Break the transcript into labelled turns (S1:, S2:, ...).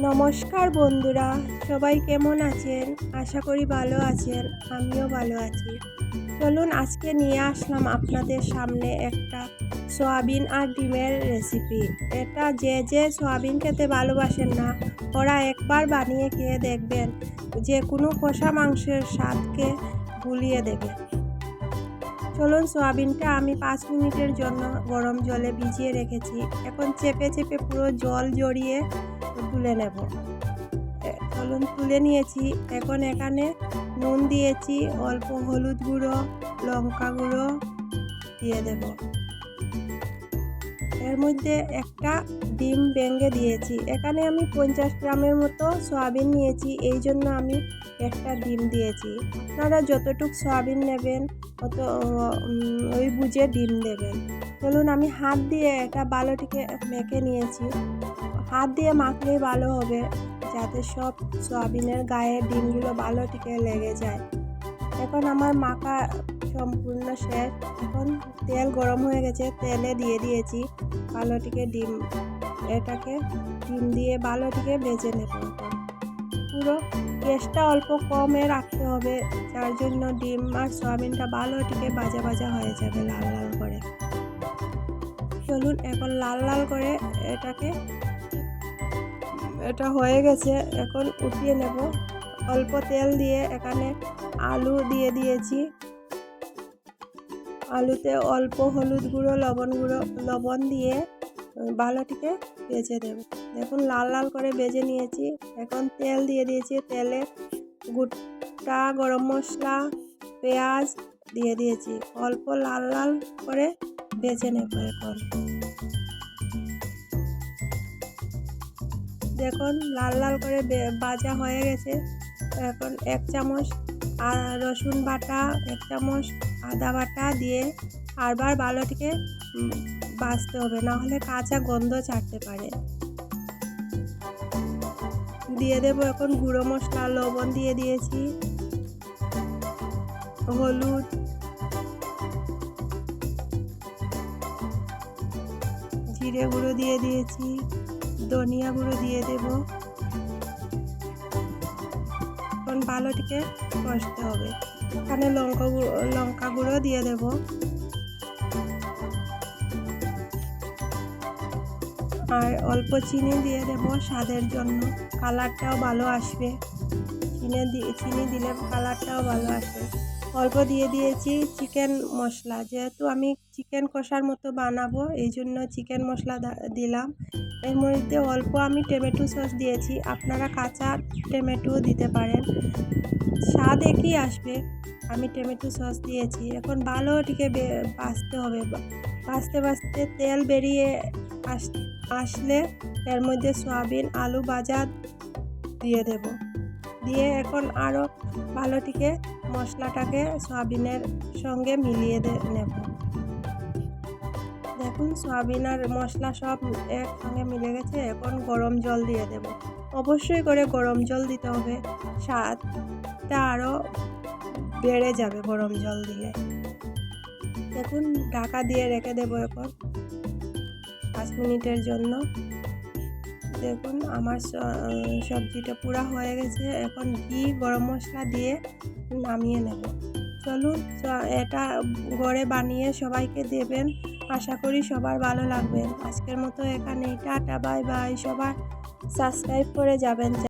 S1: নমস্কার বন্ধুরা, সবাই কেমন আছেন? আশা করি ভালো আছেন, আমিও ভালো আছি। চলুন আজকে নিয়ে আসলাম আপনাদের সামনে একটা সয়াবিন আর ডিমের রেসিপি এটা যে যে সয়াবিন খেতে ভালোবাসেন না, ওরা একবার বানিয়ে খেয়ে দেখবেন। যে কোনো কষা মাংসের স্বাদকে ভুলিয়ে দেবে। চলুন, সোয়াবিনটা আমি পাঁচ মিনিটের জন্য গরম জলে ভিজিয়ে রেখেছি। এখন চেপে চেপে পুরো জল জড়িয়ে তুলে নেব। চলুন, তুলে নিয়েছি। এখন এখানে নুন দিয়েছি, অল্প হলুদ গুঁড়ো, লঙ্কা গুঁড়ো দিয়ে দেব। এর মধ্যে একটা ডিম ভেঙে দিয়েছি। এখানে আমি পঞ্চাশ গ্রামের মতো সয়াবিন নিয়েছি, এই জন্য আমি একটা ডিম দিয়েছি। আপনারা যতটুক সয়াবিন নেবেন, অত ওই বুঝে ডিম দেবেন। চলুন আমি হাত দিয়ে এটা বালোটিকে মেখে নিয়েছি। হাত দিয়ে মাখলেই ভালো হবে, যাতে সব সয়াবিনের গায়ে ডিমগুলো ভালো টিকে লেগে যায়। এখন আমার মাখা সম্পূর্ণ শেষ। এখন তেল গরম হয়ে গেছে, তেলে দিয়ে দিয়েছি ভালোটিকে ডিম। এটাকে ডিম দিয়ে ভালোটিকে ভেজে নেব পুরো গ্যাসটা অল্প কমে রাখতে হবে, যার জন্য ডিম আর সয়াবিনটা ভালোটিকে ভাজা ভাজা হয়ে যাবে লাল লাল করে। চলুন এখন লাল লাল করে এটাকে, এটা হয়ে গেছে, এখন উঠিয়ে নেব। অল্প তেল দিয়ে এখানে আলু দিয়ে দিয়েছি। আলুতে অল্প হলুদ গুঁড়ো, লবণ গুঁড়ো, লবণ দিয়ে ভালোটিকে ভেজে দেব। দেখুন, লাল লাল করে ভেজে নিয়েছি। এখন তেল দিয়ে দিয়েছি তেলে গোটা গরম মশলা, পেঁয়াজ দিয়ে দিয়েছি। অল্প লাল লাল করে ভেজে নেব এখন। দেখুন, লাল লাল করে বে- ভাজা হয়ে গেছে। এখন এক চামচ আ- রসুন বাটা, এক চামচ আদা বাটা দিয়ে আরবার ভালোটিকে ভাজতে হবে। না হলে কাঁচা গন্ধ ছাড়তে পারে। দিয়ে দেবো এখন গুঁড়ো মশলা, লবণ দিয়ে দিয়েছি। হলুদ। জিরে গুঁড়ো দিয়ে দিয়েছি। ধনিয়া গুঁড়ো দিয়ে দেব। ভালোটিকে কষতে হবে। এখানে লঙ্কা লঙ্কা গুঁড়ো দিয়ে দেব। আর অল্প চিনি দিয়ে দেব স্বাদের জন্য। কালারটাও ভালো আসবে। চিনি চিনি দিলে কালারটাও ভালো আসবে। অল্প দিয়ে দিয়েছি চিকেন মশলা। যেহেতু আমি চিকেন কষার মতো বানাবো, এই জন্য চিকেন মশলা দিলাম। এর মধ্যে অল্প আমি টমেটো সস দিয়েছি। আপনারা কাঁচা টমেটো দিতে পারেন। স্বাদ একই আসবে, আমি টমেটো সস দিয়েছি। এখন ভালো টিকে বাছতে হবে। বাছতে বাছতে তেল বেরিয়ে আস, আসলে এর মধ্যে সয়াবিন, আলু ভাজা দিয়ে দেব। দিয়ে এখন আরও ভালোটিকে মশলাটাকে সয়াবিনের সঙ্গে মিলিয়ে নেব। দেখুন, সয়াবিন আর মশলা সব একসঙ্গে মিলে গেছে। এখন গরম জল দিয়ে দেব। অবশ্যই করে গরম জল দিতে হবে। স্বাদটা আরও বেড়ে যাবে গরম জল দিলে। দেখুন, ঢাকা দিয়ে রেখে দেবো এখন পাঁচ মিনিটের জন্য। দেখুন, আমার সবজিটা পুরা হয়ে গেছে। এখন ঘি, গরম মশলা দিয়ে নামিয়ে নেব। চলুন এটা ঘরে বানিয়ে সবাইকে দেবেন। আশা করি সবার ভালো লাগবে। আজকের মতো এখানেই। Tata, bye bye. সবার সাবস্ক্রাইব করে যাবেন।